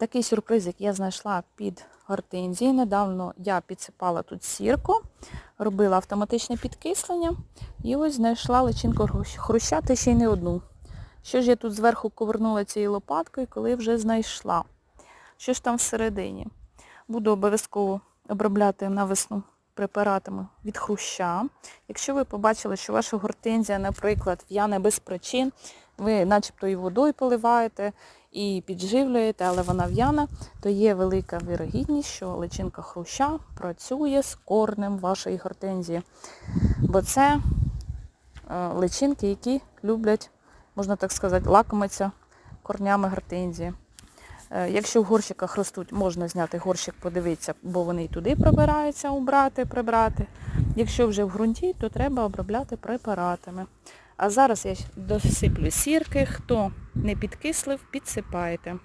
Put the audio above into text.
Такий сюрпризик я знайшла під гортензії. Недавно я підсипала тут сірку, робила автоматичне підкислення і ось знайшла личинку хрущ- хруща, та ще й не одну. Що ж я тут зверху ковернула цією лопаткою, коли вже знайшла. Що ж там всередині? Буду обов'язково обробляти на весну препаратами від хруща. Якщо ви побачили, що ваша гортензія, наприклад, в'яне без причин, ви начебто і водою поливаєте, і підживлюєте, але вона в'яна, то є велика вірогідність, що личинка хруща працює з корнем вашої гортензії. Бо це е, личинки, які люблять, можна так сказати, лакомиться корнями гортензії. Е, Якщо в горщиках ростуть, можна зняти горщик, подивитися, бо вони і туди пробираються, убрати, прибрати. Якщо вже в ґрунті, то треба обробляти препаратами. А зараз я досиплю сірки. Хто не підкислив, підсипаєте.